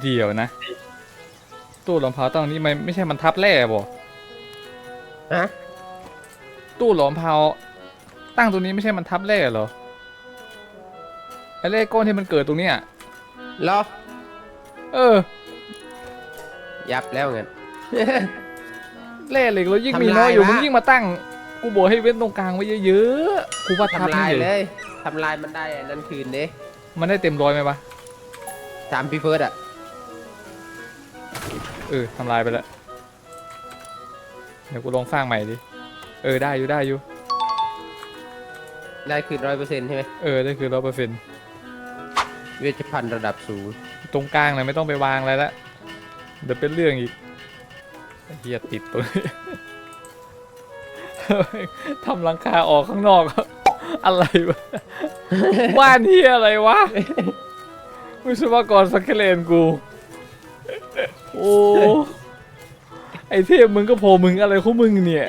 เดี๋ยวนะ ตู้หลอมเผาตั้งนี้มันไม่ใช่มันทับแร่บ่ฮะตู้หลอมเผาตั้งตรงนี้ไม่ใช่มันทับแร่เหรอไอ้แร่ก้อนที่มันเกิดตรงเนี้ยเหรอ เออยับแล้วเงิน แร่เหล็กเรายิ่งมีทำลายน้อยอยู่ละ มึงยิ่งมาตั้ง กูบอกให้เว้นตรงกลางไว้เยอะๆกูว่าทับทำลายนี่เลเลยยทำลายมันได้อันนั้นคืนเด้มันได้เต็มร้อยไหมวะตามพี่เฟิร์สอะ เออทำลายไปแล้วเดี๋ยวกูลองสร้างใหม่ดิ เออได้อยู่ได้อยู่ ได้คืนร้อยเปอร์เซ็นต์ใช่ไหมเออได้คือร้อยเปอร์เซ็นต์เวชภัณฑ์ระดับสูงตรงกลางเลยไม่ต้องไปวางอะไรละเดี๋ยวเป็นเรื่องอีกไอ้เฮียติดตัวนี้ ทำหลังคาออกข้างนอก อะไรวะ บ้านเฮียอะไรวะวิศวกรสักเคเลนกู โอ้ไอเทพมึงก็โผล่มึงอะไรของมึงเนี่ย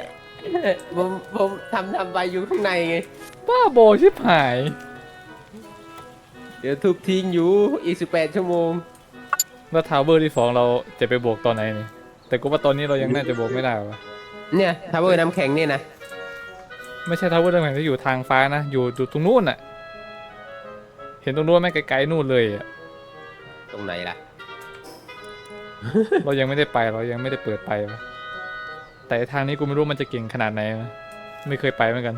ผมผมทำทำไปอยู่ข้างในไง บ้าบอชิบหาย เดี๋ยวทุบทิ้งอยู่อีกสิบแปดชั่วโมง แล้วทาวเวอร์ที่สองเราจะไปบวกตอนไหนนี่แต่กูว่าตอนนี้เรายังน่าจะบวกไม่ได้วะเนี่ยทาวเวอร์น้ำแข็งเนี่ยนะ ไม่ใช่ทาวเวอร์ตำแหน่งที่อยู่ทางฟ้านะอยู่อยู่ตรงนู้นน่ะ เห็นตรงนู้นไหมไกลๆนู่นเลยอะตรงไหนล่ะ เรายังไม่ได้ไปเรายังไม่ได้เปิดไปวะแต่ทางนี้กูไม่รู้มันจะเก่งขนาดไหนนะไม่เคยไปเหมือนกัน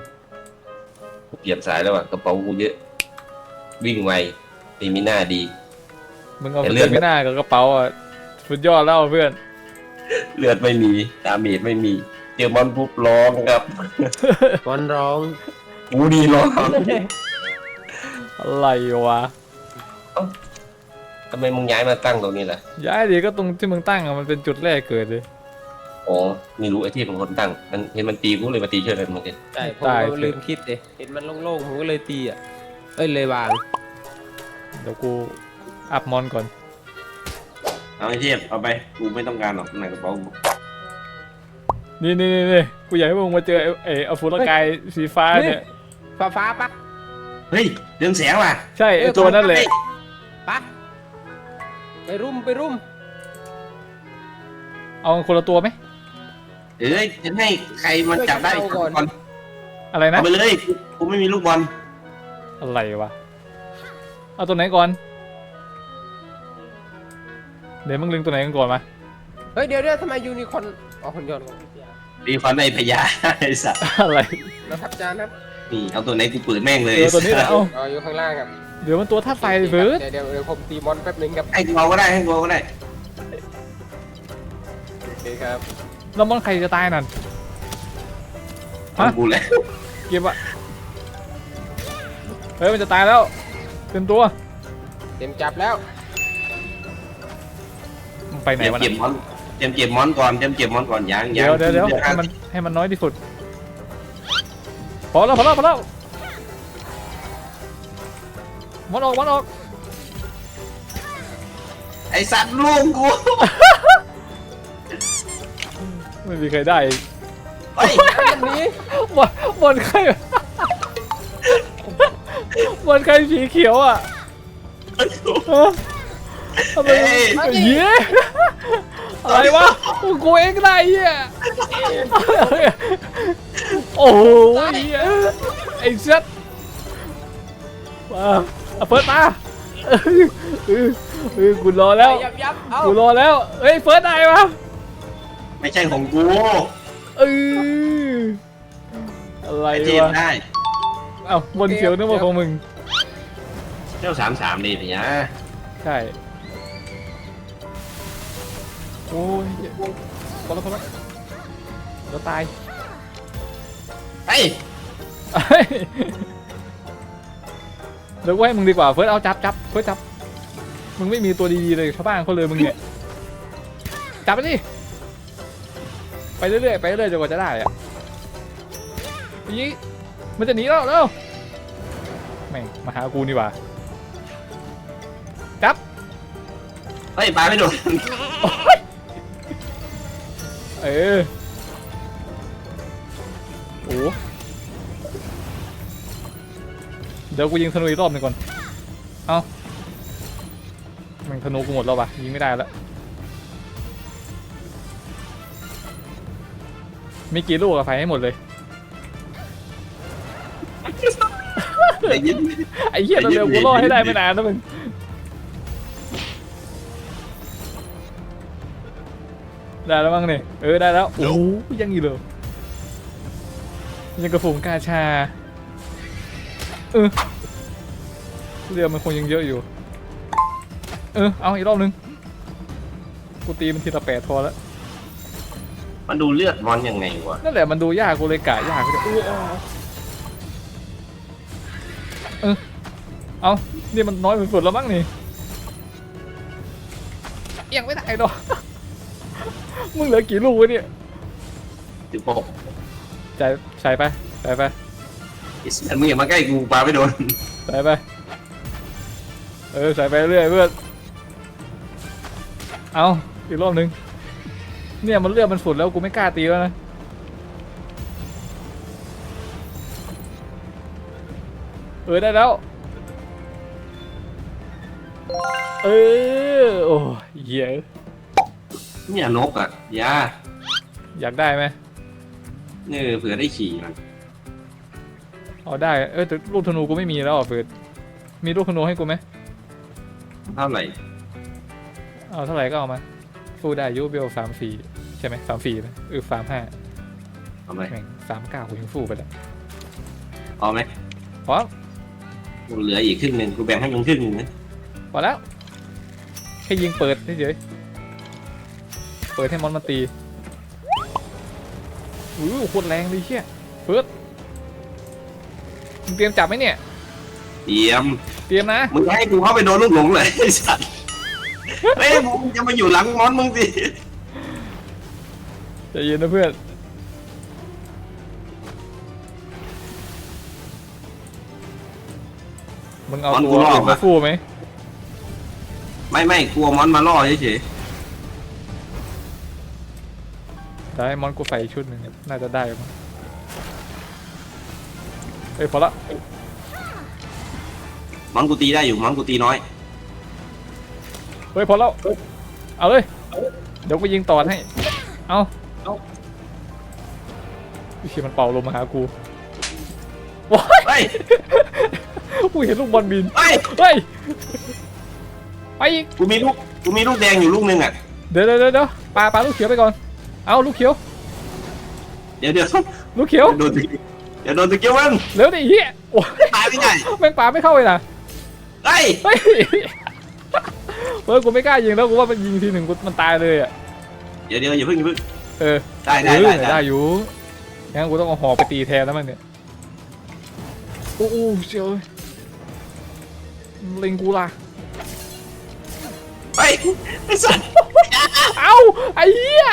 กูเปลี่ยนสายแล้วอะกระเป๋ากูเยอะ วิ่งไวตีมิน่าดี มึงเอาแต่เลืเลืออด ดไม่น่ากับกระเป๋าอะสุดยอดแล้วเพื่อน เลือดไม่มีดาเมจไม่มีเจอมอนปุ๊บร้องครับวันร้องกูดีร้องอะไรวะ ทำไมมึงย้ายมาตั้งตรงนี้ล่ะย้ายดีก็ตรงที่มึงตั้งอะมันเป็นจุดแรกเกิดเลยอ๋อไม่รู้ไอ้ที่เป็นคนตั้ง มันเห็นมันตีกูเลยมาตีเชื่อเลยมึงเองใช่ผมตายก็ลืมคิดเลยเห็นมันโล่งๆผมก็เลยตีอะเอ้ยเลยวางเดี๋ยวกูอัพมอนก่อนเอาไอ้เทียบเอาไปกูไม่ต้องการหรอกในกระเป๋ากูนี่นี่นี่นี่กูอยากให้มึงมาเจอไอ้ไอ้อฟูรกายสีฟ้าเนี่ยฟ้าฟ้าๆปะเฮ้ยเรื่องแสงว่ะใช่ไอ้ตัวนั่นแหละปะ ไปรุมไปรุมเอาคนละตัวไหมเอ้ยจะให้ใครมันจับได้ก่อนอะไรนะเอาไปเลยกูกูไม่มีลูกบอลอะไรวะเอาตัวไหนก่อน เดี๋ยวมึงลึงตัวไหนกันก่อนมาเฮ้ยเดี๋ยวเดี๋ยวทำไมยูนิคอร์นอ๋อคนยนต์ของพี่เปียมีคอนในพญาไอ้สัสอะไรเราทับจานครับนี่เอาตัวไหนกูเปิดแม่งเลยเดี๋ยวตัวนี้แหละเอาอ๋ออยู่ข้างล่างครับ เดี๋ยวมันตัวท่าตุไฟเบิร์ดเดี๋ยวเดี๋ยวเดี๋ยวผมตีมอนแป๊บนึงครับให้กูเอาก็ได้ให้กูเอาก็ได้โอเคครับแล้วมอนใครจะตายนั่น ฮะ เอากูเลยเก็บอะเฮ้ยมันจะตายแล้วเต็มตัวเตรียมจับแล้วมันไปไหนเตรียมวะเก็น่ะบมอนเตรียมเก็บมอนก่อนเตรียมเก็บมอนก่อนยังเดี๋ยวเดี๋ยวเดี๋ยวให้มันให้มันน้อยที่สุดพอแล้วพอแล้วพอแล้ว มันออกมันออกไอสัตว์ลูกกูไม่มีใครได้อีกเฮ้ยอันนี้บอลบอลใครบอลใครสีเขียวอะฮะทำไมเย้อะไรวะกูเองได้เหี้ยโอ้โหเหี้ยไอ้เซ็ตมา เอาเฟิร์สมาเออเออเออกูรอแล้ว ยับยับเอากูรอแล้ว เฮ้ยเฟิร์สได้ปะไม่ใช่ของกูเอออะไรไอเจมวะได้เอ้าบนเขียวนึกว่าของมึง เจ้าสามสามดีพี่ยะใช่ โอ้ยเหี้ยพอแล้วพอแล้วเดี๋ยวตายเฮ้ยเอ้ย เดี๋ยวกูให้มึงดีกว่าเฟิร์สเอาจับจับเฟิร์สจับ มึงไม่มีตัวดีๆเลยชาวบ้านเขาเลยมึงเนี่ยจับไปดิไปเรื่อยๆไปเรื่อยๆจนกว่าจะได้อะยี่มันจะหนีแล้วเร็วแม่งมาหากูนี่หว่าจับเฮ้ยปลาไม่โดนเออ เดี๋ยวกูยิงธนูอีกรอบหนึ่งก่อน เอามันธนูกูหมดแล้ววะยิงไม่ได้แล้ว มีกี่ลูกอะไฟให้หมดเลย ไอ้ยิ้มไอ้เหี้ยไอ้เหี้เร็ยวๆกูรอดให้ได้ไอ้เหี้ยไม่นานนะมึง ได้แล้วมั้งเนี่ยเออได้แล้ว โอ้โหยังอยู่เลยยังกระฝูงกาชา เออเรือมันคงยังเยอะอยู่ เออ เอาอีกรอบนึง กูตีมันทีละแปดพอแล้วมันดูเลือดมอนยังไงวะนั่นแหละมันดูยากกูเลยกะยากกูจะอู้เอาเออ เอานี่มันน้อยสุดๆแล้วมั้งนี่เอียงไม่ได้ดอก มึงเหลือกี่ลูกวะเนี่ย สิบหกใส่ใส่ไปใส่ไป ไอ้สัตว์มึงอย่ามาใกล้กูปาไม่โดน ใส่ไป เออใส่ไปเรื่อยเพื่อน เอาอีกรอบนึงเนี่ยมันเลือดมันสุดแล้วกูไม่กล้าตีแล้วนะ เออได้แล้ว เออโอ้ยเหี้ยเนี่ยนกอะยาอยากได้ไหม เนี่ยเผื่อได้ขี่มัน เอาได้ เออแต่ลูกธนูกูไม่มีแล้วอะเฟิร์ดมีลูกธนูให้กูไหมเท่าไหร่เอาเท่าไหร่ก็เอามาฟูได้ยูเบลสามสี่ใช่ไหมสามสี่ไหมเออสามห้าเอาไหมแม่งสามเก้ากูยังฟูไปแล้วเอาไหมพอกูเหลืออีกครึ่งหนึ่งกูแบ่งให้มึงครึ่งหนึงนะพอแล้วแค่ยิงเปิดเฉยๆเปิดให้มอนมาตีอู้หูโคตรแรงเลยเชี่ยเฟิร์ด มึงเตรียมจับไหมเนี่ย เตรียม เตรียมนะ มึงจะให้กูเข้าไปโดนลูกหลงเลยไอ้สัตว์เฮ้ยมึงจะมาอยู่หลังมอนมึงสิใจเย็นนะเพื่อน มึงเอาตัวอื่นมาฟูไหม ไม่ไม่กลัวมอนมาล่อเฉยได้มอนกูใส่อีกชุดหนึ่งน่าจะได้มั้ง เอ้ยพอละๆมอนกูตีได้อยู่มอนกูตีน้อย เฮ้ยพอแล้วเอาเลยเดี๋ยวกูยิงต่อให้ เอาเอาไอ้เชี่ยมันเป่าลมมาหากูว้ายเฮ้ยกูเห็นลูกบอลบินเฮ้ยเฮ้ย ไปอีก กูมีลูกกูมีลูกแดงอยู่ลูกหนึงอะเดี๋ยวเดี๋ยวเดี๋ยวเดี๋ยวปาปาลูกเขียวไปก่อน เอาลูกเขียว เดี๋ยวเดี๋ยวลูกเขียว โดน ตะเดี๋ยวโดนตะเกียบมันเร็วดิเฮียโอ้ยตายไม่ได้แม่งปาไม่เข้าเลยนะเฮ้ยเฮ้ยเฮ้ยกูไม่กล้ายิงแล้วกูว่ามันยิงทีหนึ่งกูมันตายเลยอะเดี๋ยวเดี๋ยวอย่าเพิ่งอย่าเพิ่งเออได้เอได้อได้ได้ได้อยู่งั้นกูต้องเอาหอกไปตีแทนแล้วมันเนี่ยโอ้โหเชียวเล็งกูล่ะเฮ้ยไอ้สัตว์เอ้าไอ้เหี้ย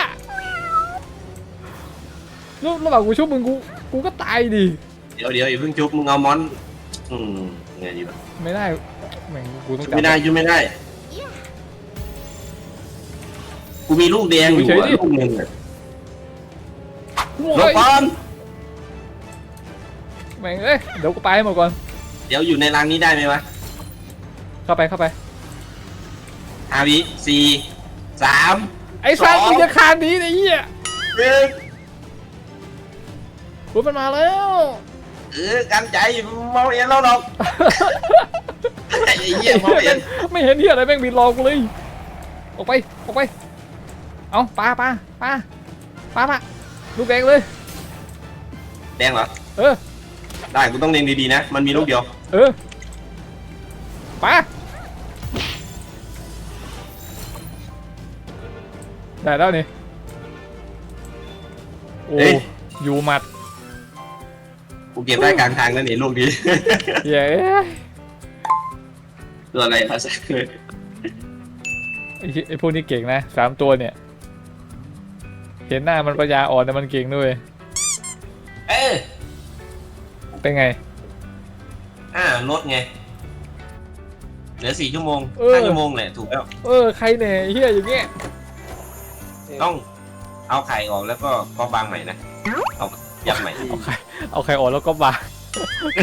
แล้วระหว่างกูชุบมึงกู กูก็ตายดิเดี๋ยวเดี๋ยวอย่าเพิ่งจุบมึงเอามอน อืมไงดีวะไม่ได้แม่งกูต้องจุบจับไม่ได้จุบไม่ได้ กูมีลูกแดงอยู่เฉยอะดิลูกหนึงอะโอ้ลบยก่อนแม่งเอ้ยเดี๋ยวกูไปให้หมดก่อน เดี๋ยวอยู่ในรังนี้ได้ไหมวะเข้าไปเข้าไปห้าวิสี่สามไอ้สัตว์สองมึงจะคานหนี้ไอ้เหี้ย หนึ่ง กูมันมาแล้วเออกันใจเมาเอ็นแล้วหรอกไอ้เหี้ยเมาเอ็นไม่เห็นเหี้ยอะไรแม่งบินรอกูเลย ออกไป ออกไป เอาปลาปลาปลาปลาปลาลูกแดงเลย แดงเหรอ เออ ได้กูต้องเล็งดีๆนะ มันมีลูกเดียว เออปลาได้แล้วนี่ โอ้เอ้ยอยู่หมัด กูเก็บได้กลางทางนั่นนี่ลูกดีเย้ตัวอะไรครับไอ้เหี้ยไอ้พวกนี้เก่งนะสามตัวเนี่ย เห็นหน้ามันปัญญาอ่อนแต่มันเก่งด้วย เออเป็นไง อ่ารถไง เหลือสี่ชั่วโมงเออ ห้าชั่วโมงแหละถูกแล้ว เออใครเนี่ยไอ้เฮียอย่างเงี้ยต้องเอาไข่ออกแล้วก็ก็บางใหม่นะ เอายัดใหม่ เอาใคร เอาใครอ่อนแล้วก็บาง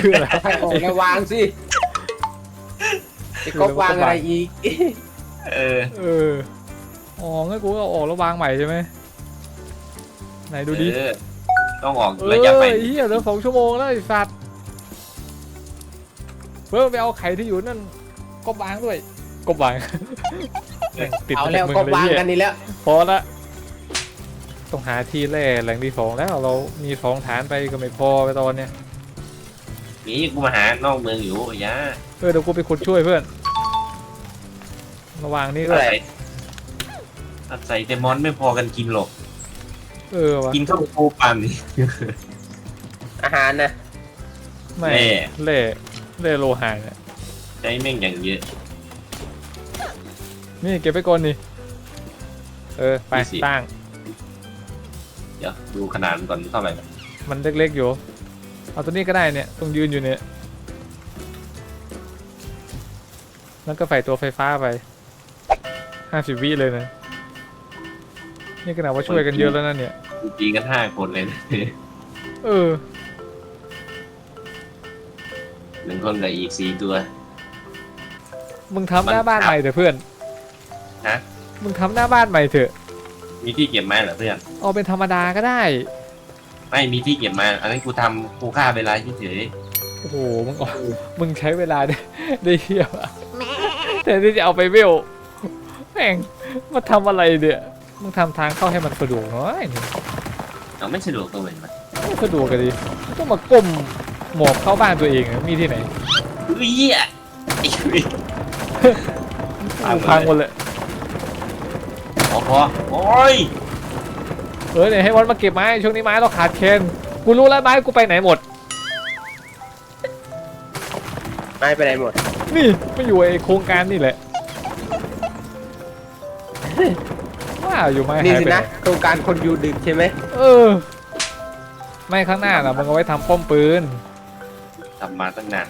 คืออะไรใครออกมาวางสิไอ้ก๊อฟวางอะไรอีกเออ เอออ๋องั้นกูก็เอาออกแล้ววางใหม่ใช่ไหมไหนดูดิเออต้องออกเออระยะไปเฮียเหลือสองชั่วโมงแล้วไอ้สัตว์เพิ่มไปเอาไข่ที่อยู่นั่นก็วางด้วยก็วางแม่งติดเอามาแล้จาวกมึงก็เลยวางเฮียกันนี่แล้ว พอละ ต้องหาที่แร่แหล่งที่สองแล้วเรามีสองฐานไปก็ไม่พอไปตอนเนี้ยนี่กูมาหานอกเมืองอยู่ไอ้ยะเออเดี๋ยวกูไปขุดช่วยเพื่อน ระหว่างนี้ก็อะไรอาศัยแต่มอนไม่พอกันกินหรอกเออวะกินข้าวปูปั่นนี่อาหารนะไม่แน่เล่เล่โลหะเนี่ยใช้แม่งอย่างเยอะ นี่เก็บไปก่อนนี่เออไปดูสิตั้ง เดี๋ยวดูขนาดมันก่อนเท่าไหร่มันเล็กๆอยู่ เอาตัวนี้ก็ได้เนี่ยตรงยืนอยู่เนี่ย แล้วก็ใส่ตัวไฟฟ้าไปห้าสิบวิเลยนะ นี่ขนาดว่าช่วยกันเยอะแล้วนะเนี่ย กูกินกันห้าคนเลยนะเออ หนึ่งคนกับอีกสี่ตัว มึงทำหน้าบ้านใหม่เถอะเพื่อน ฮะ มึงทำหน้าบ้านใหม่เถอะ มีที่เก็บไม้เหรอเพื่อนเอาเป็นธรรมดาก็ได้ ไม่มีที่เก็บไม้อันนั้นกูทำกูฆ่าเวลาเฉยโอ้โห มึงเอามึงใช้เวลาได้ได้เที่ยวอะแต่ที่จะเอาไปเวลแม่งมาทำอะไรเนี่ยมึงทำทางเข้าให้มันสะดวกหน่อยนี่ๆเราไม่สะดวกตัวเลยมันไม่สะดวกกันดิต้องมาก้มหมอบเข้าบ้านตัวเองอะมีที่ไหน เฮ้ยเหี้ยไอ้เหี้ย พังหมดเลย พังหมดเลยพอพอโอ้ยเออเนี่ยให้วันมาเก็บไม้ช่วงนี้ไม้เราขาดแคลนกูรู้แล้วไม้กูไปไหนหมด ไม่ไปไหนหมด นี่ไม่อยู่ไอโครงการนี่แหละว่าอยู่ไม้นี่หายสิไปไหนนะโครงการคนอยู่ดึกใช่ไหมเออ ไม่ข้างหน้าน่ะมึงเอาไว้ทำป้อมปืน ทำมาตั้งนาน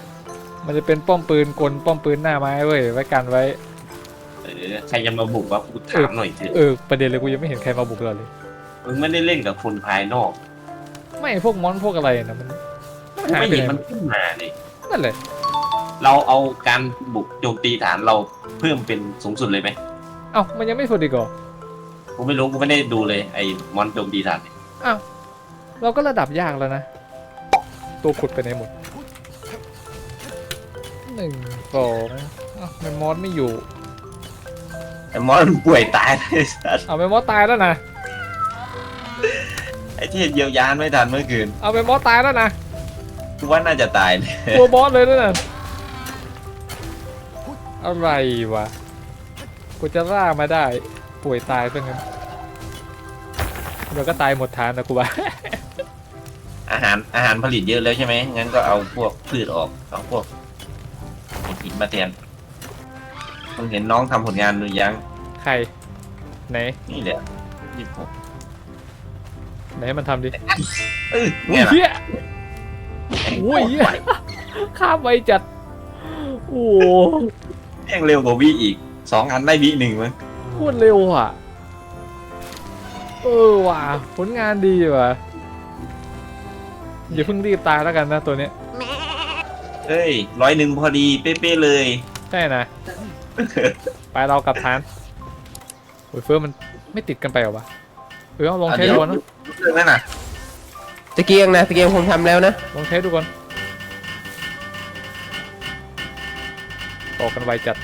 มันจะเป็นป้อมปืนกลป้อมปืนหน้าไม้เว้ยไว้กันไว้เออใครจะมาบุกวะกูถามหน่อยเถอะเออประเด็นเลยกูยังไม่เห็นใครมาบุกเราเลย มึงไม่ได้เล่นกับคนภายนอกไม่พวกมอนพวกอะไรนะมันมันกูหายไม่ไปเห็นไหนมันขึ้นมาเลยนั่นแหละเราเอาการบุกโจมตีฐานเราเพิ่มเป็นสูงสุดเลยไหมเอ้ามันยังไม่สุดอีกเหรอกูไม่รู้กูไม่ได้ดูเลยไอ้มอนโจมตีฐานเนี่ยเราก็ระดับยากแล้วนะ ตัวขุดไปไหนหมดหนึ่งสองเอ้ามันมอสไม่อยู่ ไอ้มอนป่วยตายเลยสัสเอาไปมอสตายแล้วนะ ไอ้ที่เยียวยาไม่ทันเมื่อคืนเอาไปมอสตายแล้วนะกูว่าน่าจะตายเลยตัวบอสเลยนะน่ะอะไรวะ กูจะล่ามาได้ ป่วยตายซะงั้นเดี๋ยวก็ตายหมดทานนะกูว่า อาหารอาหารผลิตเยอะแล้วใช่ไหมงั้นก็เอาพวกพืชออกเอาพวกหินมาแทน มึงเห็นน้องทำผลงานหรือยัง ใคร ไหน นี่แหละยี่สิบหกไหนให้มันทำดิเออโอ้เนี่ยยแหละเฮียไอ้โอ้ยเหี้ยไหวข้ามไปจัด โอ้โหแม่งเร็วกว่าวิอีกสองอันได้วิหนึ่งมั้งโคตรเร็วอะ เออว่ะ ผลงานดีว่ะ อย่าเพิ่งรีบตายแล้วกันนะตัวเนี้ย เอ้ยร้อยหนึ่งพอดีเป๊ะๆเลย ใช่นะ ไปเรากลับฐานโอ้ยเฟิร์มมันไม่ติดกันไปเหรอวะเออเอาลองใช้ดูก่อนนะเรื่องนั้นน่ะตะเกียงนะตะเกียงผมทำแล้วนะลองใช้ดูก่อนต่อกันไวจัด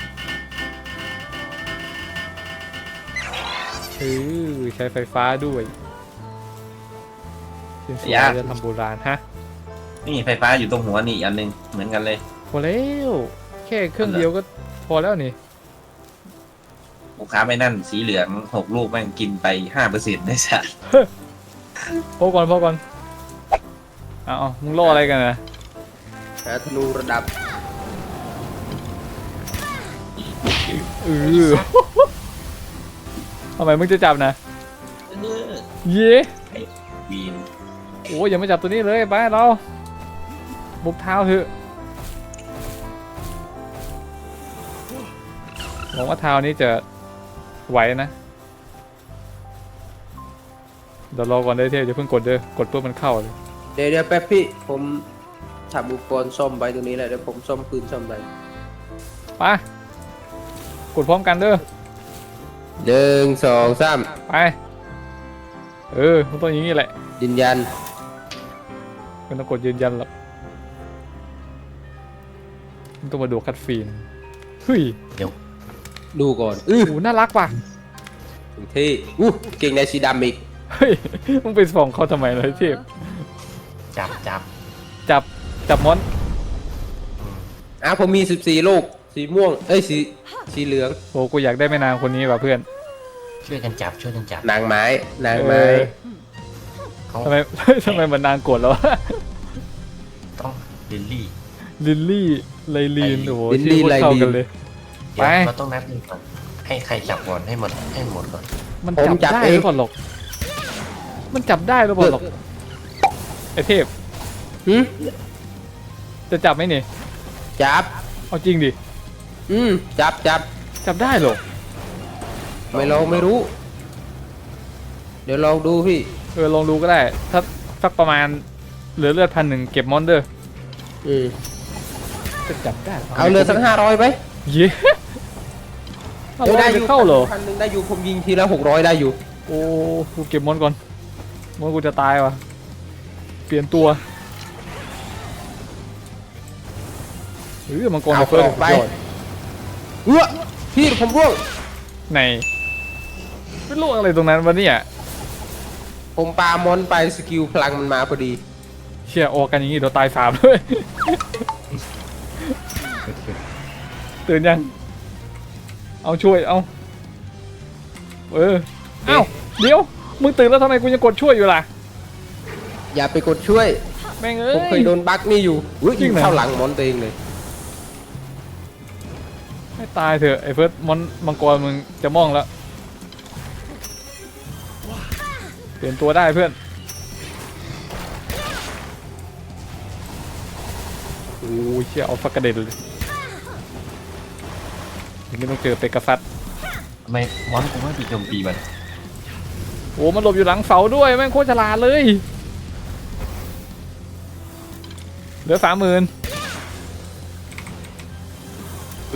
เออใช้ไฟฟ้าด้วยเป็นสวยจะทำโบราณฮะนี่ไฟฟ้าอยู่ตรงหัวนี่อีกอันหนึงเหมือนกันเลย พอแล้วแค่เครื่องเดียวก็ พอแล้วนี่ลูกค้าไม่นั่นสีเหลืองหกลูกแม่งกินไปห้าเปอร์เซ็นต์ได้สัสพอก่อนพอก่อนเอาเอามึงรออะไรกันนะหาธนูระดับเออทำไมมึงจะจับนะเย้วีนโอ้ยยังไม่จับตัวนี้เลยไปเราบุกเท้าเถอะ หวังว่าเท้านี้จะไหวนะ เดี๋ยวรอก่อนได้เที่ยวอย่าเพิ่งกดเด้อกดปุ๊บมันเข้าเลยเดี๋ยวเดี๋ยวแป๊บพี่ผมทำอุปกรณ์ซ่อมไปตรงนี้แหละเดี๋ยวผมซ่อมปืนซ่อมไปไปกดพร้อมกันเด้อหนึ่งสองสามไปเออมันต้องอย่างนี้แหละยืนยันไม่ต้องกดยืนยันหรอกมันต้องมาดูคัดฟีนเฮ้ยดู ก่อนอื้อโอ้น่ารักว่ะถึงที่อู้เก่งในสีดำอีกเฮ้ยมึงไปส่องเขาทำไมเลยเทพจับจับจับจับมอนอะผมมีสิบสี่ลูก สีม่วง เอ้ย สี สีเหลือง โอ้กูอยากได้แม่นางคนนี้ว่ะเพื่อนช่วยกันจับช่วยกันจับนางไม้ นางไม้เออเขาทำไม ทำไมมันนางโกรธแล้ววะต้องลิลลี่ลิลลี่ไลลีนไอ้โอ้โหลิลลี่ชื่อโคตรเข้ากันไลลีนเลย เดี๋ยวไป เราต้องนับหนึ่งก่อน ให้ใครจับก่อนให้หมดให้หมดก่อน มันผมจับจับได้เอง หรือเปล่าหรอก มันจับได้หรือเปล่าหรอกไอเทพหืมจะจับไหมนี่จับ เอาจริงดิอืม จับจับ จับได้เหรอไม่ลองไม่รู้ เดี๋ยวลองดูพี่ เออลองดูก็ได้ ถ้าสักประมาณเหลือเลือดพันหนึ่งเก็บมอนเดอร์อืม จะจับได้เอาเรือสักห้าร้อยไหมเย้เอาเดี๋ยวได้ได้อยู่เข้าเหรอพันหนึ่งได้อยู่ผมยิงทีละหกร้อยได้อยู่โอ้กูเก็บมอนก่อนมอนกูจะตายว่ะเปลี่ยนตัวเออมังกรเอาเฟิร์สออกไปยอดเอื้อพี่ผมร่วงไหนไม่รู้อะไรตรงนั้นวะเนี่ยผมปามอนไปสกิลพลังมันมาพอดีเชี่ยออกกันอย่างงี้เดี๋ยวตายสามด้วยตื่นยัง เอาช่วยเอาเออเอ้าเดี๋ยวมึงตื่นแล้วทำไมกูยังกดช่วยอยู่ล่ะอย่าไปกดช่วย แม่งเอ้ผมเคยยโดนบั๊กนี่อยู่อุ๊ยจริยิงงเหรอ เข้าหลังมอนตัวเองเลย ให้ตายเถอะไอ้เฟิร์สมอนมังกรมึงจะมองแล้วเปลี่ยนตัวได้เพื่อนโอ้ยเชี่ยเอาฟักกระเด็นเลย ไม่ต้องเจอเปกาซัสทำไมมอนกูไม่ไปโจมตีมันโอ้มันหลบอยู่หลังเสาด้วยแม่งโคตรฉลาดเลย เหลือสามหมื่น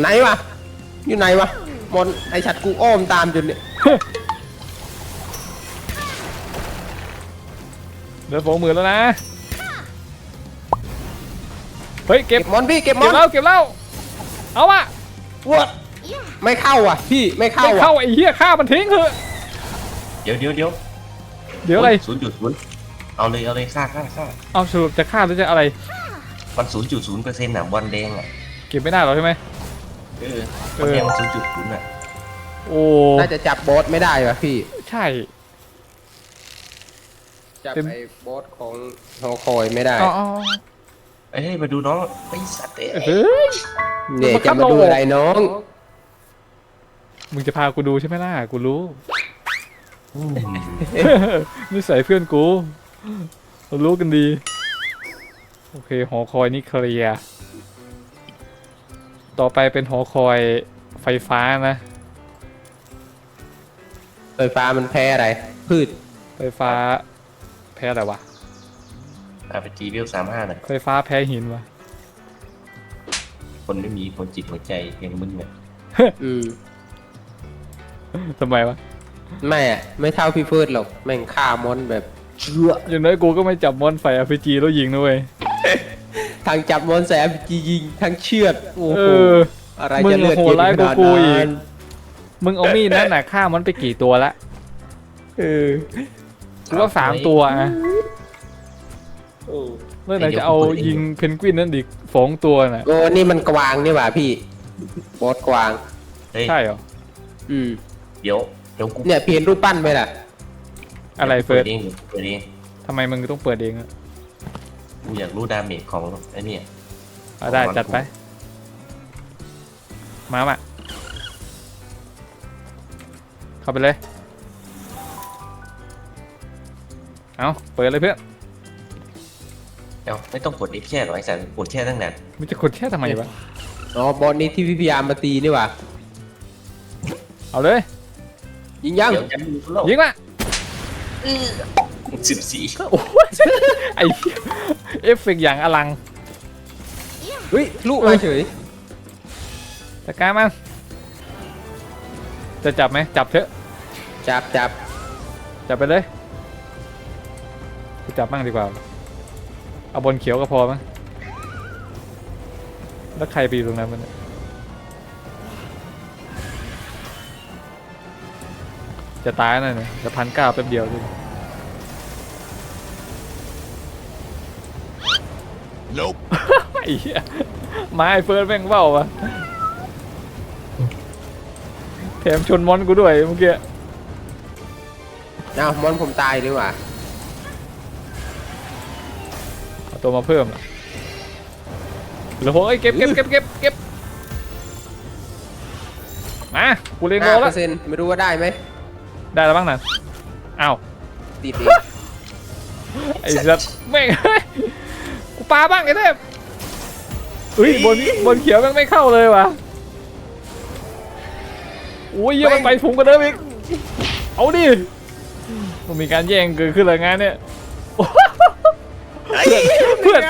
ไหนวะ อยู่ไหนวะมอนไอชัดกูอ้อมตามจนเนี่ยเหลือสองหมื่นแล้วนะ เฮ้ยเก็บเก็บมอนพี่เก็บมเก็อบนแล้วเก็บแล้ว เอาอะวด ไม่เข้าอะพี่ไม่เข้าไม่อะเข้าไอ้เหี้ยฆ่ามันทิ้งเถอะเดี๋ยวเดี๋ยวเดี๋ยวเดี๋ยวอะไรศูนย์จุดศูนย์เอาเลยเอาเลยฆ่าฆ่าฆ่าเอาสรุปจะฆ่าหรือจะอะไรมันศูนย์จุดศูนย์เปอร์เซ็นต์อะบอลแดงอะเก็บไม่ได้หรอใช่ไหมเออบอลแดงมันศูนย์จุดศูนย์อะโอ้น่าจะจับบอสไม่ได้ว่ะพี่ ใช่จับเป็นไอ้บอสของฮอคอยไม่ได้อ๋ออ๋อเอ้ยมาดูน้องไอ้สัตว์เอ้ยเฮ้ยเนี่ยมันบัจะงคับมาดูเราอะไรน้อง มึงจะพากูดูใช่ไหมล่ะ กูรู้อืมนิสัยเพื่อนกูเรารู้กันดี โอเค หอคอยนี่เคลียร์ต่อไปเป็นหอคอยไฟฟ้านะ ไฟฟ้ามันแพ้อะไร พืช ไฟฟ้า แพ้อะไรวะอาไปจีวิวสามห้าหน่อยไฟฟ้าแพ้หินวะคนไม่มีคนจิตหัวใจอย่างมึงเนี่ย อืม ทำไมวะ ไม่อะไม่เท่าพี่เฟิร์สหรอกแม่งฆ่ามอนแบบเชื่ออย่างน้อยกูก็ไม่จับมอนไฟอ p จีแล้วยิงนะเว้ยทางจับมอนแสบจียิงทางเชือดโอ้เอโหอ อะไรมึงจะเลือดโหเย็ดนร้ายขกว่านาดกูอีกนั้นมึงเอามีดนั่นน่ะฆ่ามันไปกี่ตัวละเออกูว่าสามตัวอะโอ้เมื่อไหร่จะเอายิงเพนกวินนั่นอีกสองตัวน่ะ โอ้นี่มันกวางนี่หว่าพี่บอสกวาง เฮ้ยใช่เหรอ อืม เดี๋ยวเดี๋ยวกูเนี่ยเปลี่ยนรูปปั้นไปล่ะอะไรเฟิร์สเองเปิดเองทำไมมึงต้องเปิดเองอะกูอยากรู้ดาเมจของไอ้เนี่ยอะได้ของมันจัดไป มามาเข้าไปเลย เอาเปิดเลยเพื่อนเดี๋ยวไม่ต้องกด F แช่หรอกไอ้สัตว์กดแช่ตั้งนานมึงจะกดแค่ทำไมวะอ๋อบอสนี้ที่พี่พยายามมาตีนี่หว่าเอาเลย ยิงยัง เดี๋ยวจะมีโลกยิงมาสิบสี่โอ้ยไอ้เหี้ยเอฟเฟกต์อย่างอลังเฮ้ยลูกมาเฉยจัดการมันจะจับไหมจับเถอะ จับจับจับไปเลยกูจับบ้างดีกว่า เอาบนเขียวก็พอมั้งแล้วใครไปอยู่ตรงนั้นมันย จะตายน่ะเนี่ยจะพันเก้าแป๊บเดียวเลย Nope. ไอ้เหี้ยมาไอ้เฟิร์สแม่งเบ้าวะแถมชนมอนกูด้วยเมื่อกี้เอ้ามอนผมตายดีกว่าเอาตัวมาเพิ่มล่ะเหลือหกเอ้ยเก็บเก็บเก็บเก็บเก็บมากูเล็งโลห้าเปแล้อวร์เซ็นต์ไม่รู้ว่าได้ไหม ได้แล้วบ้างนะอ้าวติดเองไอ้สัตว์แม่งเฮ้ยกูปาบ้างไอ้เทพเฮ้ยบนบนเขียวแม่งไม่เข้าเลยวะโอ้ยเหี้ยมันไปถุงกันเดิมอีกเอาดิมันมีการแย่งเกิดขึ้นเลยงานเนี่ยเพื่อน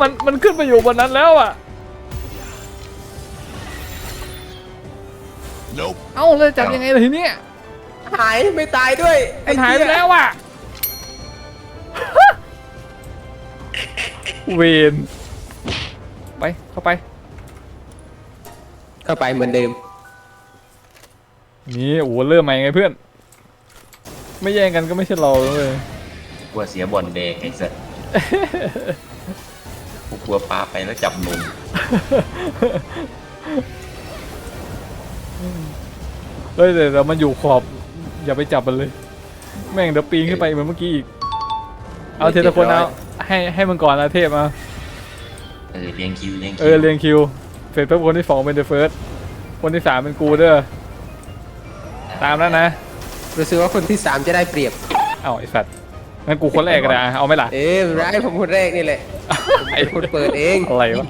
มันมันขึ้นไปอยู่บนนั้นแล้วอะ Nope. เอ้าเลยจับยังไงล่ะทีเนี้ย หายไม่ตายด้วยมันหายไปเหี้แล้วอะ เวนไป เข้าไป เข้าไปเหมือนเดิม นี่โอ้โหเริ่มใหม่ไงเพื่อน ไม่แย่งกันก็ไม่ใช่เราเลย กลัวเสียบอลแดงไอ้สัสกูกลัวปลาไปแล้วจับมุมเฮ้ยแต่เรามันอยู่ขอบ อย่าไปจับมันเลย แม่งเดี๋ยวปีนขึ้นไปเหมือนเมื่อกี้อีก เอาเทละคนเอาให้ให้มันก่อนนะเทพมาเออเรียงคิวเรียงคิวเออเรียงคิวเสร็จปุ๊บคนที่สองเป็นเดอะเฟิร์สคนที่สามเป็นกูเด้อตามแล้วนะรู้สึกว่าคนที่สามจะได้เปรียบเอ้าไอสัตว์งั้นกูคนแรกก็ได้อะเอาไหมล่ะเอ๊ะไม่เป็นไรผมคนแรกนี่แหละไอ้เป็นคนเปิดเองอะไรวะ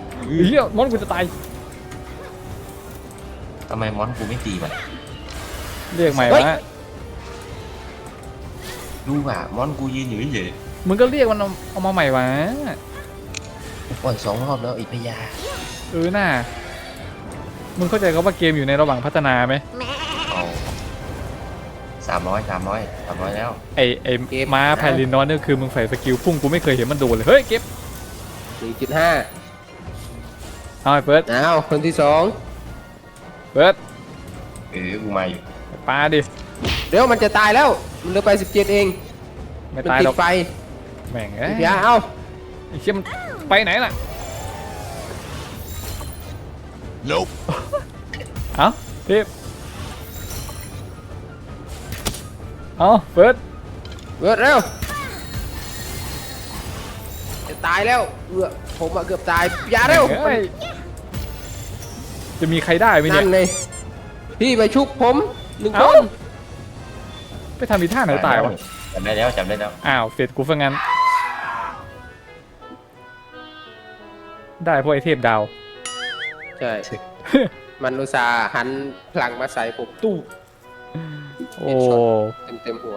เฮียมอนกูจะตายทำไมมอนกูไม่ตีมันเรียกใหม่เฮ้ยวะ ดูว่ะมอนกูยืนอยู่เฉยมึงก็เรียกมันเอาเอามาใหม่วะปล่อยสองรอบแล้วอีกพยาเออน่ามึงเข้าใจเขาว่าเกมอยู่ในระหว่างพัฒนาไหมเอาสามร้อยสามร้อยสามร้อยแล้ว ไอไอม้าไพลินนอนเนี่ยคือมึงใส่สกิลพุ่งกูไม่เคยเห็นมันโดนเลยเฮ้ยเก็บสี่จุดห้าเอาไอ้เฟิร์สอ้าวคนที่สองเฟิร์สเออกูมาอยู่ปาดิเดี๋ยวมันจะตายแล้ว มันเหลือไปสิบเจ็ดเอง ไม่มันตายติหรดอกไฟแม่งเอ้ยพี่ยาเอ้าไอ้เชี่ยมันไปไหนล่ะ Nope. เอ้าเทพเอาเฟิร์สเกิดเร็วจะตายแล้วเออผมอะเกือบตายอย่าเร็วเอ้ยจะมีใครได้ไหมเนี่นั่ย นเลยพี่ไปชุบผมหนึ่งคเอ้า น ไปทำอีท่าไหนตายวะจำได้แล้วจำได้แล้วอ้าวเสร็จกูซะงั้น ได้เพราะไอเทพดาว ใช่ มันอุตส่าห์หันพลังมาใส่ผมตู้โอ้ เต็มเต็มๆหัว